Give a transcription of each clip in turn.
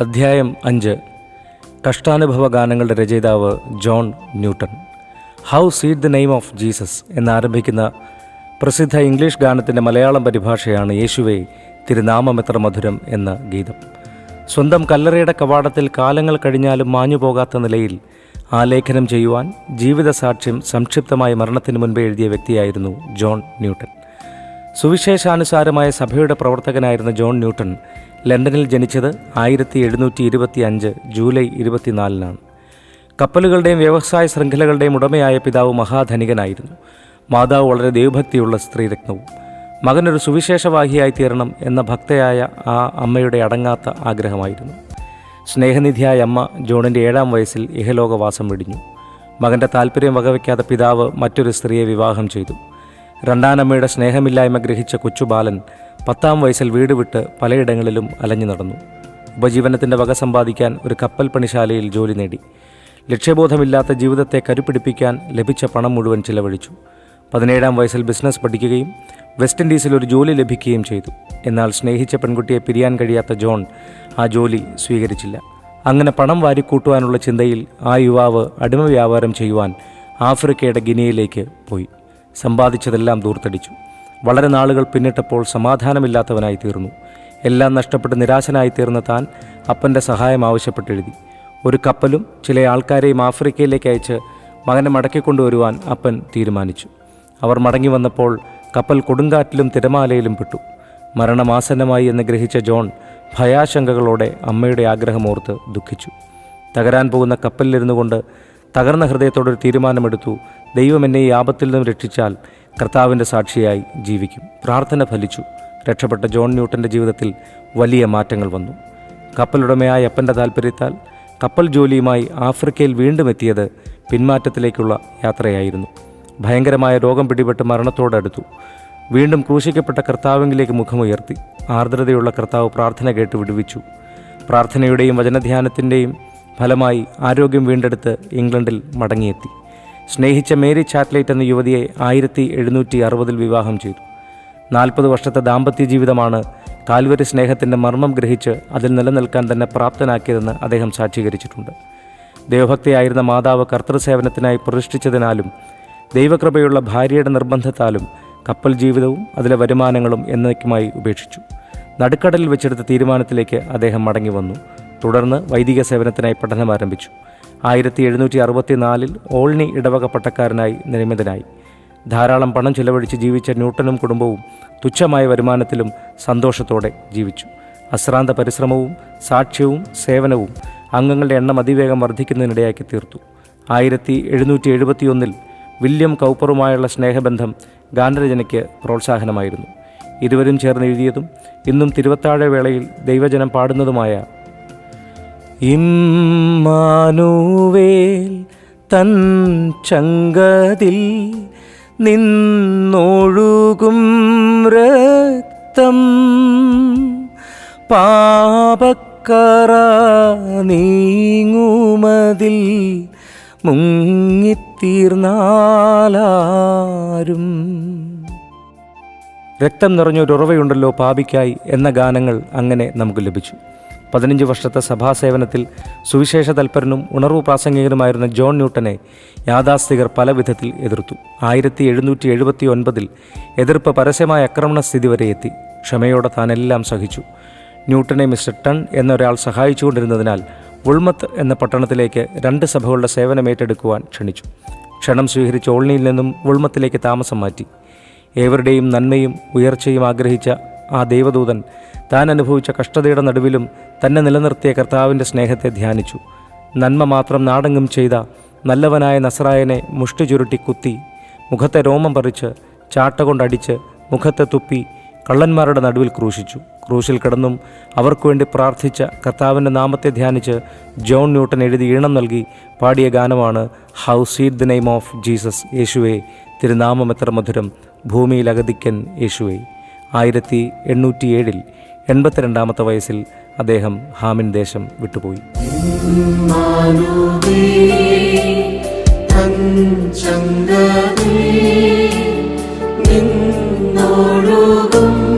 അധ്യായം അഞ്ച്. കഷ്ടാനുഭവ ഗാനങ്ങളുടെ രചയിതാവ് John Newton. How sweet the name of Jesus എന്നാരംഭിക്കുന്ന പ്രസിദ്ധ ഇംഗ്ലീഷ് ഗാനത്തിന്റെ മലയാളം പരിഭാഷയാണ് യേശുവേ തിരുനാമമെത്ര മധുരം എന്ന ഗീതം. സ്വന്തം കല്ലറയുടെ കവാടത്തിൽ കാലങ്ങൾ കഴിഞ്ഞാലും മാഞ്ഞു പോകാത്ത നിലയിൽ ആലേഖനം ചെയ്യുവാൻ ജീവിതസാക്ഷ്യം സംക്ഷിപ്തമായി മരണത്തിന് മുൻപേ എഴുതിയ വ്യക്തിയായിരുന്നു ജോൺ ന്യൂട്ടൺ. സുവിശേഷാനുസാരമായ സഭയുടെ പ്രവർത്തകനായിരുന്ന ജോൺ ന്യൂട്ടൺ ലണ്ടനിൽ ജനിച്ചത് ആയിരത്തി എഴുന്നൂറ്റി ഇരുപത്തി അഞ്ച് ജൂലൈ ഇരുപത്തിനാലിനാണ്. കപ്പലുകളുടെയും വ്യവസായ ശൃംഖലകളുടെയും ഉടമയായ പിതാവ് മഹാധനികനായിരുന്നു. മാതാവ് വളരെ ദൈവഭക്തിയുള്ള സ്ത്രീരത്നവും മകനൊരു സുവിശേഷവാഹിയായി തീരണം എന്ന ഭക്തയായ ആ അമ്മയുടെ അടങ്ങാത്ത ആഗ്രഹമായിരുന്നു. സ്നേഹനിധിയായ അമ്മ ജോണിന്റെ ഏഴാം വയസ്സിൽ ഇഹലോകവാസം വെടിഞ്ഞു മകന്റെ താല്പര്യം വകവയ്ക്കാതെ പിതാവ് മറ്റൊരു സ്ത്രീയെ വിവാഹം ചെയ്തു. രണ്ടാനമ്മയുടെ സ്നേഹമില്ലായ്മ ഗ്രഹിച്ച കൊച്ചുബാലൻ പത്താം വയസ്സിൽ വീട് വിട്ട് പലയിടങ്ങളിലും അലഞ്ഞു നടന്നു. ഉപജീവനത്തിന്റെ വക സമ്പാദിക്കാൻ ഒരു കപ്പൽ പണിശാലയിൽ ജോലി നേടി. ലക്ഷ്യബോധമില്ലാത്ത ജീവിതത്തെ കരുപിടിപ്പിക്കാൻ ലഭിച്ച പണം മുഴുവൻ ചിലവഴിച്ചു. പതിനേഴാം വയസ്സിൽ ബിസിനസ് പഠിക്കുകയും വെസ്റ്റ് ഇൻഡീസിൽ ഒരു ജോലി ലഭിക്കുകയും ചെയ്തു. എന്നാൽ സ്നേഹിച്ച പെൺകുട്ടിയെ പിരിയാൻ കഴിയാത്ത ജോൺ ആ ജോലി സ്വീകരിച്ചില്ല. അങ്ങനെ പണം വാരിക്കൂട്ടുവാനുള്ള ചിന്തയിൽ ആ യുവാവ് അടിമ വ്യാപാരം ചെയ്യുവാൻ ആഫ്രിക്കയുടെ ഗിനിയയിലേക്ക് പോയി. സമ്പാദിച്ചതെല്ലാം ദൂർത്തടിച്ചു. വളരെ നാളുകൾ പിന്നിട്ടപ്പോൾ സമാധാനമില്ലാത്തവനായി തീർന്നു. എല്ലാം നഷ്ടപ്പെട്ട് നിരാശനായി തീർന്ന താൻ അപ്പന്റെ സഹായം ആവശ്യപ്പെട്ടെഴുതി ഒരു കപ്പലും ചില ആൾക്കാരെയും ആഫ്രിക്കയിലേക്ക് അയച്ച് മകനെ മടക്കിക്കൊണ്ടുവരുവാൻ അപ്പൻ തീരുമാനിച്ചു. അവർ മടങ്ങി വന്നപ്പോൾ കപ്പൽ കൊടുങ്കാറ്റിലും തിരമാലയിലും പെട്ടു. മരണമാസന്നമായി എന്ന് ഗ്രഹിച്ച ജോൺ ഭയാശങ്കകളോടെ അമ്മയുടെ ആഗ്രഹമോർത്ത് ദുഃഖിച്ചു. തകരാൻ പോകുന്ന കപ്പലിലിരുന്നു കൊണ്ട് തകർന്ന ഹൃദയത്തോടൊരു തീരുമാനമെടുത്തു. ദൈവം എന്നെ ഈ ആപത്തിൽ നിന്നും രക്ഷിച്ചാൽ കർത്താവിന്റെ സാക്ഷിയായി ജീവിക്കും. പ്രാർത്ഥന ഫലിച്ചു. രക്ഷപ്പെട്ട ജോൺ ന്യൂട്ടന്റെ ജീവിതത്തിൽ വലിയ മാറ്റങ്ങൾ വന്നു. കപ്പലുടമയായ അപ്പന്റെ താൽപ്പര്യത്താൽ കപ്പൽ ജോലിയുമായി ആഫ്രിക്കയിൽ വീണ്ടും എത്തിയത് പിന്മാറ്റത്തിലേക്കുള്ള യാത്രയായിരുന്നു. ഭയങ്കരമായ രോഗം പിടിപെട്ട് മരണത്തോടടുത്തു. വീണ്ടും ക്രൂശിക്കപ്പെട്ട കർത്താവിലേക്ക് മുഖമുയർത്തി. ആർദ്രതയുള്ള കർത്താവ് പ്രാർത്ഥന കേട്ട് വിടുവിച്ചു. പ്രാർത്ഥനയുടെയും വചനധ്യാനത്തിന്റെയും ഫലമായി ആരോഗ്യം വീണ്ടെടുത്ത് ഇംഗ്ലണ്ടിൽ മടങ്ങിയെത്തി. സ്നേഹിച്ച മേരി ചാറ്റ്ലൈറ്റ് എന്ന യുവതിയെ ആയിരത്തി എഴുന്നൂറ്റി അറുപതിൽ വിവാഹം ചെയ്തു. നാൽപ്പത് വർഷത്തെ ദാമ്പത്യ ജീവിതമാണ് കാൽവരി സ്നേഹത്തിന്റെ മർമ്മം ഗ്രഹിച്ച് അതിൽ നിലനിൽക്കാൻ തന്നെ പ്രാപ്തനാക്കിയതെന്ന് അദ്ദേഹം സാക്ഷീകരിച്ചിട്ടുണ്ട്. ദൈവഭക്തിയായിരുന്ന മാതാവ് കർത്തൃസേവനത്തിനായി പ്രതിഷ്ഠിച്ചതിനാലും ദൈവകൃപയുള്ള ഭാര്യയുടെ നിർബന്ധത്താലും കപ്പൽ ജീവിതവും അതിലെ വരുമാനങ്ങളും എന്നേക്കുമായി ഉപേക്ഷിച്ചു. നടുക്കടലിൽ വെച്ചെടുത്ത തീരുമാനത്തിലേക്ക് അദ്ദേഹം മടങ്ങി വന്നു. തുടർന്ന് വൈദിക സേവനത്തിനായി പഠനം ആരംഭിച്ചു. ആയിരത്തി എഴുന്നൂറ്റി അറുപത്തിനാലിൽ ഓൾണി ഇടവക പട്ടക്കാരനായി നിയമിതനായി ധാരാളം പണം ചിലവഴിച്ച് ജീവിച്ച ന്യൂട്ടനും കുടുംബവും തുച്ഛമായ വരുമാനത്തിലും സന്തോഷത്തോടെ ജീവിച്ചു. അശ്രാന്ത പരിശ്രമവും സാക്ഷ്യവും സേവനവും അംഗങ്ങളുടെ എണ്ണം അതിവേഗം വർദ്ധിക്കുന്നതിനിടയാക്കി തീർത്തു. ആയിരത്തി എഴുന്നൂറ്റി എഴുപത്തിയൊന്നിൽ വില്യം കൗപ്പറുമായുള്ള സ്നേഹബന്ധം ഗാനരചനയ്ക്ക് പ്രോത്സാഹനമായിരുന്നു. ഇരുവരും ചേർന്ന് എഴുതിയതും ഇന്നും തിരുവത്താഴ വേളയിൽ ദൈവജനം പാടുന്നതുമായ ഇമ്മാനുവേൽ തൻ ചങ്കതിൽ നിന്നൊഴുകും രക്തം. പാപക്കറ നീങ്ങുമതിൽ മുങ്ങിത്തീർന്നാലാരും. രക്തം നിറഞ്ഞൊരു ഉറവയുണ്ടല്ലോ പാപിക്കായി എന്ന ഗാനങ്ങൾ അങ്ങനെ നമുക്ക് ലഭിച്ചു. പതിനഞ്ച് വർഷത്തെ സഭാസേവനത്തിൽ സുവിശേഷ തൽപരനും ഉണർവ് പ്രാസംഗികനുമായിരുന്ന ജോൺ ന്യൂട്ടനെ യാഥാസ്ഥികർ പല വിധത്തിൽ എതിർത്തു. ആയിരത്തി എഴുന്നൂറ്റി എഴുപത്തി ഒൻപതിൽ എതിർപ്പ് പരസ്യമായ ആക്രമണ സ്ഥിതി വരെ എത്തി. ക്ഷമയോടെ താനെല്ലാം സഹിച്ചു. ന്യൂട്ടനെ മിസ്റ്റർ ടൺ എന്നൊരാൾ സഹായിച്ചുകൊണ്ടിരുന്നതിനാൽ ഉൾമത്ത് എന്ന പട്ടണത്തിലേക്ക് രണ്ട് സഭകളുടെ സേവനം ഏറ്റെടുക്കുവാൻ ക്ഷണിച്ചു. ക്ഷണം സ്വീകരിച്ച ഓൾണിയിൽ നിന്നും ഉൾമത്തിലേക്ക് താമസം മാറ്റി. ഏവരുടെയും നന്മയും ഉയർച്ചയും ആഗ്രഹിച്ച ആ ദൈവദൂതൻ താൻ അനുഭവിച്ച കഷ്ടതയുടെ നടുവിലും തന്നെ നിലനിർത്തിയ കർത്താവിന്റെ സ്നേഹത്തെ ധ്യാനിച്ചു. നന്മ മാത്രം നാടെങ്കും ചെയ്ത നല്ലവനായ നസറായനെ മുഷ്ടി ചുരുട്ടി കുത്തി മുഖത്തെ രോമം പറിച്ച് ചാട്ട കൊണ്ടടിച്ച് മുഖത്തെ തുപ്പി കള്ളന്മാരുടെ നടുവിൽ ക്രൂശിച്ചു. ക്രൂശിൽ കിടന്നും അവർക്ക് വേണ്ടി പ്രാർത്ഥിച്ച കർത്താവിന്റെ നാമത്തെ ധ്യാനിച്ച് ജോൺ ന്യൂട്ടൻ എഴുതി ഈണം നൽകി പാടിയ ഗാനമാണ് how sweet the name of Jesus യേശുവേ തിരുനാമം എത്ര മധുരം ഭൂമിയിൽ അഗതിക്കൻ യേശുവേ. ആയിരത്തി എണ്ണൂറ്റിയേഴിൽ എൺപത്തിരണ്ടാമത്തെ വയസ്സിൽ അദ്ദേഹം ഹാമിൻ ദേശം വിട്ടുപോയി. രക്തം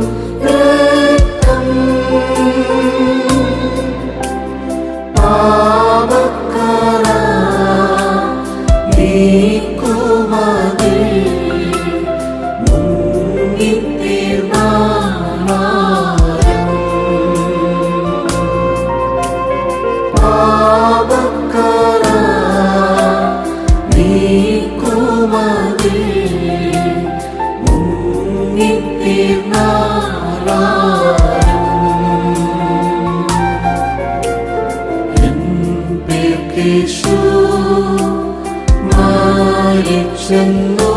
മാറിച്ചെന്നു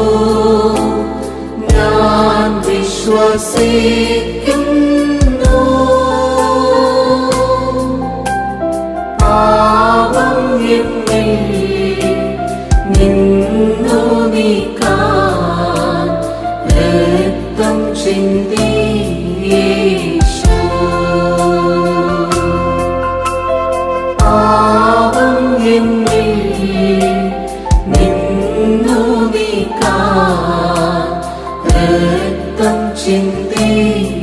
ഞാൻ വിശ്വസിക്കുന്നു. പാപം എന്നിൽ നിന്നു നീക്കാൻ രക്തം ചിന്തി രക്തം ചിന്തി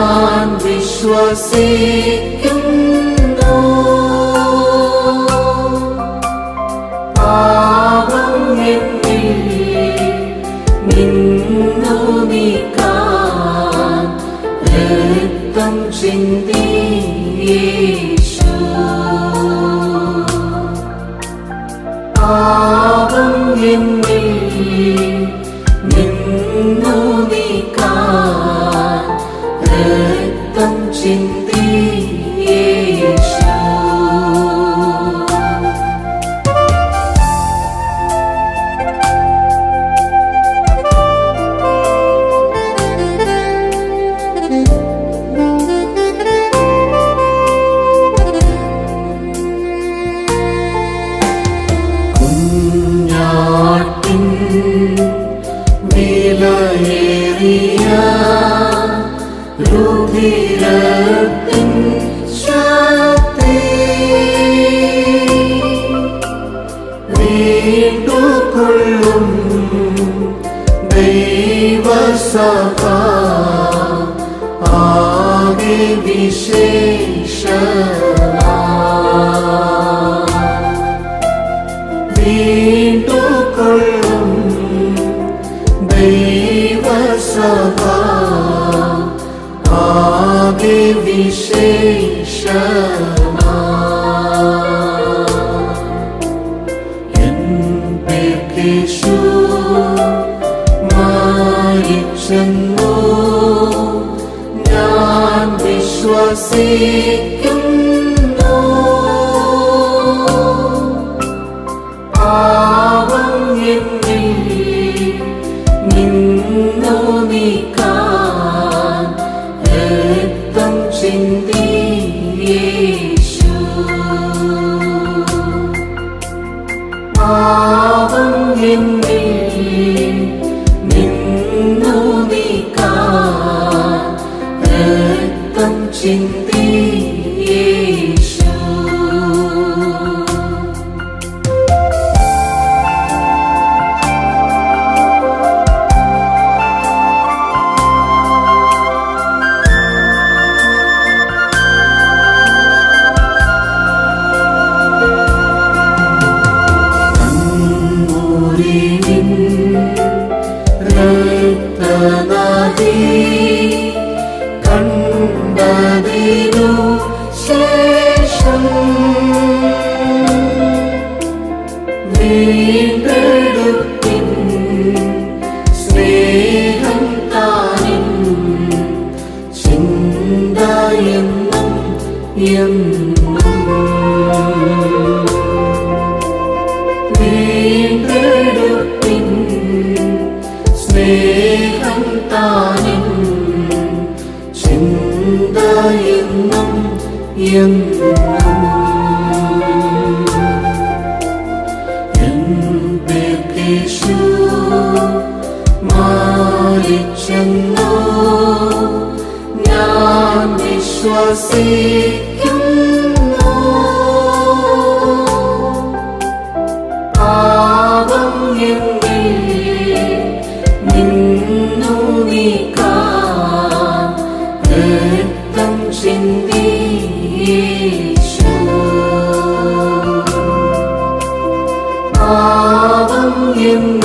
ഞാൻ വിശ്വസിക്കുന്നു. പാപം എന്നിൽ നിന്നു നീക്കാൻ രക്തം ചിന്തി യേശു. പാപം എന്നിൽ രക്തം ചിന്തി വീണ്ടുകൊള്ളും ദൈവസഭ ആകെ വിശേഷമാ വിശേഷമാ. പേർക്കേശു മാറിച്ചെന്നു ഞാൻ വിശ്വസിക്കുന്നു രക്തം ചിന്തി എങ്ങോ ഞാൻ വിശ്വസിക്കുന്നു. പാപം എന്നിൽ നിന്നു നീക്കാൻ രക്തം ചിന്തീശു പാപം എന്നിൽ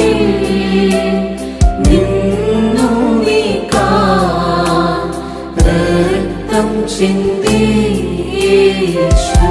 രക്തം ചിന്തി യേശു.